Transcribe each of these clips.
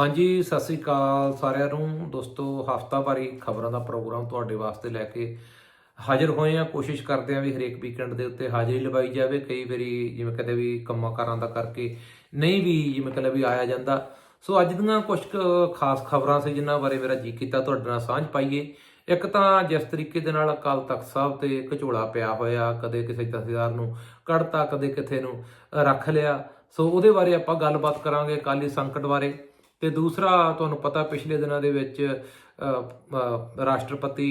ਹਾਂਜੀ, ਸਤਿ ਸ੍ਰੀ ਅਕਾਲ ਸਾਰਿਆਂ ਨੂੰ। ਦੋਸਤੋ ਹਫਤਾਵਾਰੀ ਖਬਰਾਂ ਦਾ ਪ੍ਰੋਗਰਾਮ ਤੁਹਾਡੇ ਵਾਸਤੇ ਲੈ ਕੇ ਹਾਜ਼ਰ ਹੋਏ ਆ ਕੋਸ਼ਿਸ਼ ਕਰਦੇ ਆ ਵੀ ਹਰੇਕ ਵੀਕਐਂਡ ਦੇ ਉੱਤੇ ਹਾਜ਼ਰੀ ਲਵਾਈ ਜਾਵੇ। ਕਈ ਵਾਰੀ ਜਿਵੇਂ ਕਹਿੰਦੇ ਵੀ ਕੰਮਾਂ ਕਾਰਾਂ ਦਾ ਕਰਕੇ ਨਹੀਂ ਵੀ ਜਿਵੇਂ ਕਹਿੰਦੇ ਵੀ ਆਇਆ ਜਾਂਦਾ। ਸੋ ਅੱਜ ਦੀਆਂ ਕੁਝ ਕੁ ਖਾਸ ਖਬਰਾਂ ਸੀ ਜਿਨ੍ਹਾਂ ਬਾਰੇ ਮੇਰਾ ਜੀ ਕੀਤਾ ਤੁਹਾਡੇ ਨਾਲ ਸਾਂਝ ਪਾਈਏ। ਇੱਕ ਤਾਂ ਜਿਸ ਤਰੀਕੇ ਦੇ ਨਾਲ ਅਕਾਲ ਤਖਤ ਸਾਹਿਬ ਤੇ ਘਚੋਲਾ ਪਿਆ ਹੋਇਆ। ਕਦੇ ਕਿਸੇ ਜਥੇਦਾਰ ਨੂੰ ਕੱਢਤਾ, ਕਦੇ ਕਿਥੇ ਨੂੰ ਰੱਖ ਲਿਆ। ਸੋ ਉਹਦੇ ਬਾਰੇ ਆਪਾਂ ਗੱਲਬਾਤ ਕਰਾਂਗੇ ਅਕਾਲੀ ਸੰਕਟ ਬਾਰੇ। ਤੇ ਦੂਸਰਾ ਤੁਹਾਨੂੰ ਪਤਾ ਪਿਛਲੇ ਦਿਨਾਂ ਦੇ ਵਿੱਚ ਰਾਸ਼ਟਰਪਤੀ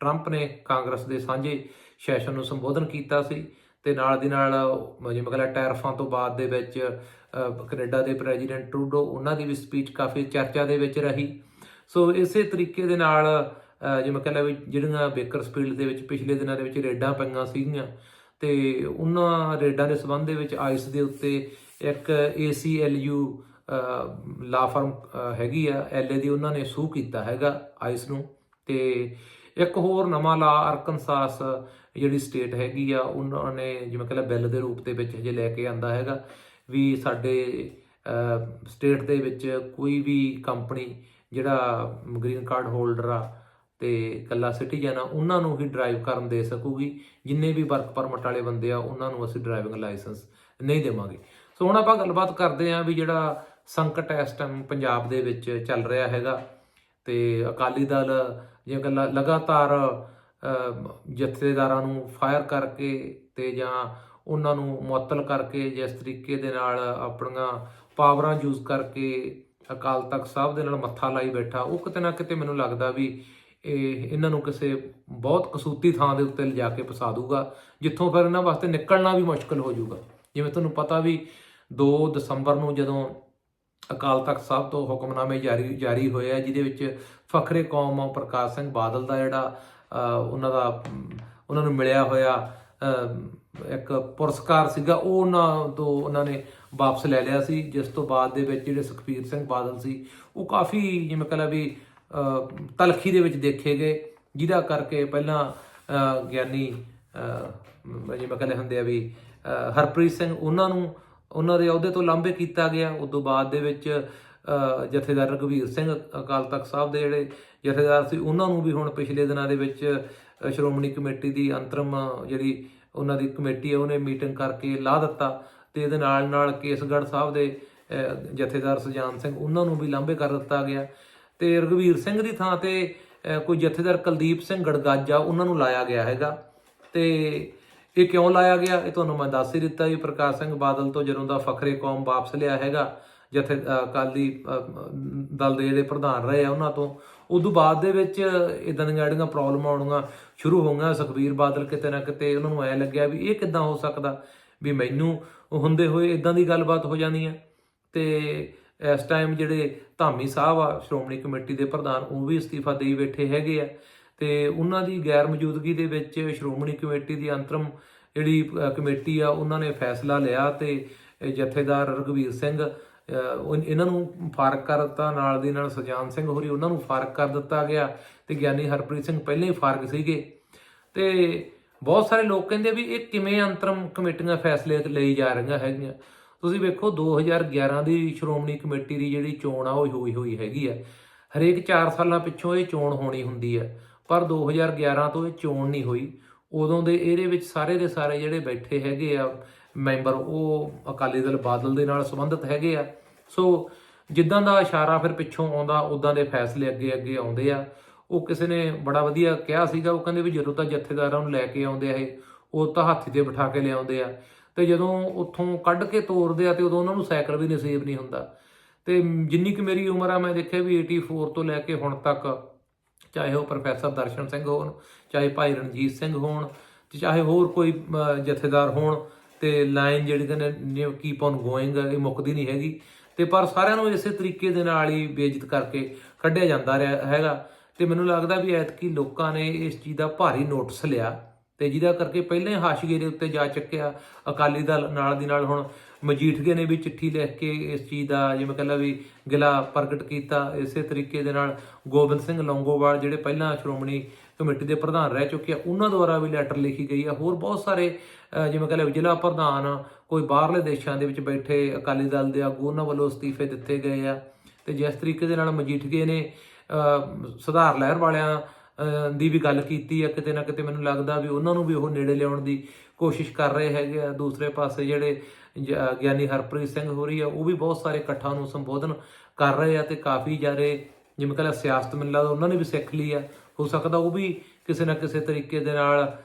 ਟਰੰਪ ਨੇ ਕਾਂਗਰਸ ਦੇ ਸਾਂਝੇ ਸੈਸ਼ਨ ਨੂੰ ਸੰਬੋਧਨ ਕੀਤਾ ਸੀ ਤੇ ਨਾਲ ਦੀ ਨਾਲ ਅ, ਜਿਵੇਂ ਕਹਿੰਦਾ ਟੈਰਫਾਂ ਤੋਂ ਬਾਅਦ ਦੇ ਵਿੱਚ ਅ, ਕੈਨੇਡਾ ਦੇ ਪ੍ਰੈਜ਼ੀਡੈਂਟ ਟਰੂਡੋ ਉਹਨਾਂ ਦੀ ਵੀ ਸਪੀਚ ਕਾਫੀ ਚਰਚਾ ਦੇ ਵਿੱਚ ਰਹੀ। ਸੋ ਇਸੇ ਤਰੀਕੇ ਦੇ ਨਾਲ ਅ, ਜਿਵੇਂ ਕਹਿੰਦਾ ਵੀ ਜਿਹੜੀਆਂ ਬੇਕਰਸਫੀਲਡ ਦੇ ਵਿੱਚ ਪਿਛਲੇ ਦਿਨਾਂ ਦੇ ਵਿੱਚ ਰੇਡਾਂ ਪਈਆਂ ਸੀਗੀਆਂ ਤੇ ਉਹਨਾਂ ਰੇਡਾਂ ਦੇ ਸਬੰਧ ਦੇ ਵਿੱਚ ਆਈਸ ਦੇ ਉੱਤੇ ਇੱਕ ACLU ਲਾ ਫਰਮ ਹੈਗੀ ਆ ਐਲਏ ਦੀ ਉਹਨਾਂ ਨੇ ਸੂ ਕੀਤਾ ਹੈਗਾ ਆਈਸ ਨੂੰ। ਤੇ ਇੱਕ ਹੋਰ ਨਵਾਂ ਲਾ ਅਰਕਨਸਾਸ ਜਿਹੜੀ ਸਟੇਟ ਹੈਗੀ ਆ, ਉਹਨਾਂ ਨੇ ਜਿਵੇਂ ਕਹਿੰਦਾ ਬਿੱਲ ਦੇ ਰੂਪ ਦੇ ਵਿੱਚ ਹਜੇ ਲੈ ਕੇ ਆਂਦਾ ਹੈਗਾ ਵੀ ਸਾਡੇ ਸਟੇਟ ਦੇ ਵਿੱਚ ਕੋਈ ਵੀ ਕੰਪਨੀ ਜਿਹੜਾ ਗ੍ਰੀਨ ਕਾਰਡ ਹੋਲਡਰ ਆ ਤੇ ਕੱਲਾ ਸਿਟੀਜ਼ਨ ਆ, ਉਹਨਾਂ ਨੂੰ ਹੀ ਡਰਾਈਵ ਕਰਨ ਦੇ ਸਕੂਗੀ। ਜਿੰਨੇ ਵੀ ਵਰਕ ਪਰਮਿਟ ਵਾਲੇ ਬੰਦੇ ਆ, ਉਹਨਾਂ ਨੂੰ ਅਸੀਂ ਡਰਾਈਵਿੰਗ ਲਾਇਸੈਂਸ ਨਹੀਂ ਦੇਵਾਂਗੇ। ਸੋ ਹੁਣ ਆਪਾਂ ਗੱਲਬਾਤ ਕਰਦੇ ਆਂ ਵੀ ਜਿਹੜਾ ਸੰਕਟ ਇਸ ਟਾਈਮ ਪੰਜਾਬ ਦੇ ਵਿੱਚ ਚੱਲ ਰਿਹਾ ਹੈਗਾ ਤੇ ਅਕਾਲੀ ਦਲ ਜੇ ਗੱਲਾਂ ਲਗਾਤਾਰ ਜਥੇਦਾਰਾਂ ਨੂੰ ਫਾਇਰ ਕਰਕੇ ਤੇ ਜਾਂ ਉਹਨਾਂ ਨੂੰ ਮੁਅੱਤਲ ਕਰਕੇ ਜਿਸ ਤਰੀਕੇ ਦੇ ਨਾਲ ਆਪਣੀਆਂ ਪਾਵਰਾਂ ਯੂਜ਼ ਕਰਕੇ ਅਕਾਲ ਤਖਤ ਸਾਹਿਬ ਦੇ ਨਾਲ ਮੱਥਾ ਲਾਈ ਬੈਠਾ, ਉਹ ਕਿਤੇ ਨਾ ਕਿਤੇ ਮੈਨੂੰ ਲੱਗਦਾ ਵੀ ਇਹ ਇਹਨਾਂ ਨੂੰ ਕਿਸੇ ਬਹੁਤ ਕਸੂਤੀ ਥਾਂ ਦੇ ਉੱਤੇ ਲਿਜਾ ਕੇ ਫਸਾ ਦੂਗਾ ਜਿੱਥੋਂ ਫਿਰ ਇਹਨਾਂ ਵਾਸਤੇ ਨਿਕਲਣਾ ਵੀ ਮੁਸ਼ਕਲ ਹੋ ਜਾਊਗਾ। ਜਿਵੇਂ ਤੁਹਾਨੂੰ ਪਤਾ ਵੀ 2 ਦਸੰਬਰ ਨੂੰ ਜਦੋਂ ਅਕਾਲ ਤਖਤ ਸਾਹਿਬ ਤੋਂ ਹੁਕਮਨਾਮੇ ਜਾਰੀ ਜਾਰੀ ਹੋਏ ਆ, ਜਿਹਦੇ ਵਿੱਚ ਫਖਰੇ ਕੌਮ ਪ੍ਰਕਾਸ਼ ਸਿੰਘ ਬਾਦਲ ਦਾ ਜਿਹੜਾ ਉਹਨਾਂ ਦਾ, ਉਹਨਾਂ ਨੂੰ ਮਿਲਿਆ ਹੋਇਆ ਇੱਕ ਪੁਰਸਕਾਰ ਸੀਗਾ, ਉਹ ਉਹਨਾਂ ਤੋਂ ਉਹਨਾਂ ਨੇ ਵਾਪਸ ਲੈ ਲਿਆ ਸੀ, ਜਿਸ ਤੋਂ ਬਾਅਦ ਦੇ ਵਿੱਚ ਜਿਹੜੇ ਸੁਖਬੀਰ ਸਿੰਘ ਬਾਦਲ ਸੀ, ਉਹ ਕਾਫੀ ਜਿਵੇਂ ਕਹਿੰਦਾ ਵੀ ਤਲਖੀ ਦੇ ਵਿੱਚ ਦੇਖੇ ਗਏ, ਜਿਹਦਾ ਕਰਕੇ ਪਹਿਲਾਂ ਗਿਆਨੀ ਜਿਵੇਂ ਕਹਿੰਦੇ ਹੁੰਦੇ ਆ ਵੀ ਹਰਪ੍ਰੀਤ ਸਿੰਘ ਉਹਨਾਂ ਨੂੰ ਉਹਨਾਂ ਦੇ ਅਹੁਦੇ ਤੋਂ ਲਾਂਭੇ ਕੀਤਾ ਗਿਆ। ਉਸ ਤੋਂ ਬਾਅਦ ਦੇ ਵਿੱਚ ਜਥੇਦਾਰ ਰਘਵੀਰ ਸਿੰਘ ਅਕਾਲ ਤਖਤ ਸਾਹਿਬ ਦੇ ਜਿਹੜੇ ਜਥੇਦਾਰ ਸੀ, ਉਹਨਾਂ ਨੂੰ ਵੀ ਹੁਣ ਪਿਛਲੇ ਦਿਨਾਂ ਦੇ ਵਿੱਚ ਸ਼੍ਰੋਮਣੀ ਕਮੇਟੀ ਦੀ ਅੰਤਰਮ ਜਿਹੜੀ ਉਹਨਾਂ ਦੀ ਕਮੇਟੀ ਹੈ ਉਹਨੇ ਮੀਟਿੰਗ ਕਰਕੇ ਲਾ ਦਿੱਤਾ ਤੇ ਇਹਦੇ ਨਾਲ ਨਾਲ ਕੇਸਗੜ੍ਹ ਸਾਹਿਬ ਦੇ ਜਥੇਦਾਰ ਸੁਜਾਨ ਸਿੰਘ, ਉਹਨਾਂ ਨੂੰ ਵੀ ਲਾਂਭੇ ਕਰ ਦਿੱਤਾ ਗਿਆ। ਤੇ ਰਘਵੀਰ ਸਿੰਘ ਦੀ ਥਾਂ ਤੇ ਕੋਈ ਜਥੇਦਾਰ ਕੁਲਦੀਪ ਸਿੰਘ ਗੜਗਾਜਾ, ਉਹਨਾਂ ਨੂੰ ਲਾਇਆ ਗਿਆ ਹੈਗਾ। ਤੇ ਇਹ ਕਿਉਂ ਲਾਇਆ ਗਿਆ? ਇਹ ਤੁਹਾਨੂੰ ਮੈਂ ਦੱਸ ਹੀ ਦਿੱਤਾ ਵੀ ਪ੍ਰਕਾਸ਼ ਸਿੰਘ ਬਾਦਲ ਤੋਂ ਜਦੋਂ ਦਾ ਫਖਰੇ ਕੌਮ ਵਾਪਸ ਲਿਆ ਹੈਗਾ, ਜਥੇ ਅਕਾਲੀ ਦਲ ਦੇ ਜਿਹੜੇ ਪ੍ਰਧਾਨ ਰਹੇ ਆ ਉਹਨਾਂ ਤੋਂ, ਉਦੋਂ ਬਾਅਦ ਦੇ ਵਿੱਚ ਇਦਾਂ ਦੀਆਂ ਜਿਹੜੀਆਂ ਪ੍ਰੋਬਲਮ ਆਉਣੀਆਂ ਸ਼ੁਰੂ ਹੋਈਆਂ ਸੁਖਬੀਰ ਬਾਦਲ ਕਿਤੇ ਨਾ ਕਿਤੇ ਉਹਨਾਂ ਨੂੰ ਐ ਲੱਗਿਆ ਵੀ ਇਹ ਕਿੱਦਾਂ ਹੋ ਸਕਦਾ? ਵੀ ਮੈਨੂੰ ਹੁੰਦੇ ਹੋਏ ਇਦਾਂ ਦੀ ਗੱਲਬਾਤ ਹੋ ਜਾਂਦੀ ਹੈ ਤੇ ਇਸ ਟਾਈਮ ਜਿਹੜੇ ਧਾਮੀ ਸਾਹਿਬ ਆ, ਸ਼੍ਰੋਮਣੀ ਕਮੇਟੀ ਦੇ ਪ੍ਰਧਾਨ, ਉਹ ਵੀ ਅਸਤੀਫਾ ਦੇਈ ਬੈਠੇ ਹੈਗੇ ਆ। ਤੇ ਉਹਨਾਂ ਦੀ ਗੈਰ ਮੌਜੂਦਗੀ ਦੇ ਵਿੱਚ ਸ਼੍ਰੋਮਣੀ ਕਮੇਟੀ ਦੀ ਅੰਤਰਮ ਜਿਹੜੀ ਕਮੇਟੀ ਆ, ਉਹਨਾਂ ਨੇ ਫੈਸਲਾ ਲਿਆ ਤੇ ਜਥੇਦਾਰ ਰਘਵੀਰ ਸਿੰਘ ਇਹਨਾਂ ਨੂੰ ਫਾਰਕ ਕਰ ਦਿੱਤਾ, ਨਾਲ ਦੀ ਨਾਲ ਸੁਜਾਨ ਸਿੰਘ ਹੋਰੀ, ਉਹਨਾਂ ਨੂੰ ਫਾਰਕ ਕਰ ਦਿੱਤਾ ਗਿਆ ਤੇ ਗਿਆਨੀ ਹਰਪ੍ਰੀਤ ਸਿੰਘ ਪਹਿਲਾਂ ਹੀ ਫਾਰਕ ਸੀਗੇ। ਤੇ ਬਹੁਤ ਸਾਰੇ ਲੋਕ ਕਹਿੰਦੇ ਵੀ ਇਹ ਕਿਵੇਂ ਅੰਤਰਮ ਕਮੇਟੀਆਂ ਫੈਸਲੇ ਲਈ ਜਾ ਰਹੀਆਂ ਹੈਗੀਆਂ। ਤੁਸੀਂ ਵੇਖੋ 2011 ਦੀ ਸ਼੍ਰੋਮਣੀ ਕਮੇਟੀ ਦੀ ਜਿਹੜੀ ਚੋਣ ਆ, ਉਹ ਹੋਈ ਹੋਈ ਹੈਗੀ ਆ। ਹਰੇਕ 4 ਸਾਲਾਂ ਪਿੱਛੋਂ ਇਹ ਚੋਣ ਹੋਣੀ ਹੁੰਦੀ ਹੈ ਪਰ 2011 ਤੋਂ ਇਹ ਚੋਣ ਨਹੀਂ ਹੋਈ। ਉਦੋਂ ਦੇ ਇਹਦੇ ਵਿੱਚ ਸਾਰੇ ਦੇ ਸਾਰੇ ਜਿਹੜੇ ਬੈਠੇ ਹੈਗੇ ਆ ਮੈਂਬਰ, ਉਹ ਅਕਾਲੀ ਦਲ ਬਾਦਲ ਦੇ ਨਾਲ ਸੰਬੰਧਿਤ ਹੈਗੇ ਆ। ਸੋ ਜਿੱਦਾਂ ਦਾ ਇਸ਼ਾਰਾ ਫਿਰ ਪਿੱਛੋਂ ਆਉਂਦਾ ਉਦਾਂ ਦੇ ਫੈਸਲੇ ਅੱਗੇ ਅੱਗੇ ਆਉਂਦੇ ਆ। ਉਹ ਕਿਸੇ ਨੇ ਬੜਾ ਵਧੀਆ ਕਿਹਾ ਸੀਗਾ, ਉਹ ਕਹਿੰਦੇ ਵੀ ਜਦੋਂ ਤਾਂ ਜਥੇਦਾਰਾਂ ਨੂੰ ਲੈ ਕੇ ਆਉਂਦੇ ਆ ਇਹ, ਉਹ ਤਾਂ ਹਾਥੀ ਤੇ ਬਿਠਾ ਕੇ ਲਿਆਉਂਦੇ ਆ। ਤੇ ਜਦੋਂ ਉੱਥੋਂ ਕੱਢ ਕੇ ਤੋਰਦੇ ਆ ਤੇ ਉਦੋਂ ਉਹਨਾਂ ਨੂੰ ਸਾਈਕਲ ਵੀ ਨਸੀਬ ਨਹੀਂ ਹੁੰਦਾ। ਤੇ ਜਿੰਨੀ ਕਿ ਮੇਰੀ ਉਮਰ ਆ, ਮੈਂ ਦੇਖਿਆ ਵੀ 84 ਤੋਂ ਲੈ ਕੇ ਹੁਣ ਤੱਕ ਚਾਹੇ ਉਹ ਪ੍ਰੋਫੈਸਰ ਦਰਸ਼ਨ ਸਿੰਘ ਹੋਣ, ਚਾਹੇ ਭਾਈ ਰਣਜੀਤ ਸਿੰਘ ਹੋਣ, ਤੇ ਚਾਹੇ ਹੋਰ ਕੋਈ ਜਥੇਦਾਰ ਹੋਣ, ਤੇ ਲਾਈਨ ਜਿਹੜੀ ਕਹਿੰਦੇ ਕੀਪ ਔਨ ਗੋਇੰਗ ਇਹ ਮੁੱਕਦੀ ਨਹੀਂ ਹੈਗੀ। ਤੇ ਪਰ ਸਾਰਿਆਂ ਨੂੰ ਇਸੇ ਤਰੀਕੇ ਦੇ ਨਾਲ ਹੀ ਬੇਇੱਜ਼ਤ ਕਰਕੇ ਕੱਢਿਆ ਜਾਂਦਾ ਰਿਹਾ ਹੈਗਾ। ਤੇ ਮੈਨੂੰ ਲੱਗਦਾ ਵੀ ਐਤਕੀ ਲੋਕਾਂ ਨੇ ਇਸ ਚੀਜ਼ ਦਾ ਭਾਰੀ ਨੋਟਿਸ ਲਿਆ। ਤੇ ਜਿਹਦਾ ਕਰਕੇ ਪਹਿਲਾਂ ਹੀ ਹਾਸ਼ੀਏ ਦੇ ਉੱਤੇ ਜਾ ਚੱਕਿਆ। ਅਕਾਲੀ ਦਲ ਨਾਲ ਦੀ ਨਾਲ ਹੁਣ ਮਜੀਠੀਏ ਨੇ ਵੀ ਚਿੱਠੀ ਲਿਖ ਕੇ ਇਸ ਚੀਜ਼ ਦਾ ਜਿਵੇਂ ਕਹਿੰਦਾ ਵੀ ਗਿਲਾ ਪ੍ਰਗਟ ਕੀਤਾ। ਇਸੇ ਤਰੀਕੇ ਦੇ ਨਾਲ ਗੋਬਿੰਦ ਸਿੰਘ ਲੌਂਗੋਵਾਲ ਜਿਹੜੇ ਪਹਿਲਾਂ ਸ਼੍ਰੋਮਣੀ ਕਮੇਟੀ ਦੇ ਪ੍ਰਧਾਨ ਰਹਿ ਚੁੱਕੇ ਆ ਉਹਨਾਂ ਦੁਆਰਾ ਵੀ ਲੈਟਰ ਲਿਖੀ ਗਈ ਆ। ਹੋਰ ਬਹੁਤ ਸਾਰੇ ਅਹ, ਜਿਵੇਂ ਕਹਿੰਦਾ ਜ਼ਿਲ੍ਹਾ ਪ੍ਰਧਾਨ ਕੋਈ ਬਾਹਰਲੇ ਦੇਸ਼ਾਂ ਦੇ ਵਿੱਚ ਬੈਠੇ ਅਕਾਲੀ ਦਲ ਦੇ ਆਗੂ ਉਹਨਾਂ ਵੱਲੋਂ ਅਸਤੀਫੇ ਦਿੱਤੇ ਗਏ ਆ। ਤੇ ਜਿਸ ਤਰੀਕੇ ਦੇ ਨਾਲ ਮਜੀਠੀਏ ਨੇ ਸੁਧਾਰ ਲਹਿਰ ਵਾਲਿਆਂ ਦੀ ਵੀ ਗੱਲ ਕੀਤੀ ਆ, ਕਿਤੇ ਨਾ ਕਿਤੇ ਮੈਨੂੰ ਲੱਗਦਾ ਵੀ ਉਹਨਾਂ ਨੂੰ ਵੀ ਉਹ ਨੇੜੇ ਲਿਆਉਣ ਦੀ ਕੋਸ਼ਿਸ਼ ਕਰ ਰਹੇ ਹੈਗੇ ਆ। ਦੂਸਰੇ ਪਾਸੇ ਜਿਹੜੇ ਜ- ਗਿਆਨੀ ਹਰਪ੍ਰੀਤ ਸਿੰਘ ਹੋ ਰਹੀ ਆ, ਉਹ ਵੀ ਬਹੁਤ ਸਾਰੇ ਇਕੱਠਾਂ ਨੂੰ ਸੰਬੋਧਨ ਕਰ ਰਹੇ ਆ ਤੇ ਕਾਫੀ ਜ਼ਿਆਦੇ ਜਿਵੇਂ ਕਹਿੰਦਾ ਸਿਆਸਤ ਮੈਨੂੰ ਲੱਗਦਾ ਉਹਨਾਂ ਨੇ ਵੀ ਸਿੱਖ ਲਈ ਆ। ਹੋ ਸਕਦਾ ਉਹ ਵੀ ਕਿਸੇ ਨਾ ਕਿਸੇ ਤਰੀਕੇ ਦੇ ਨਾਲ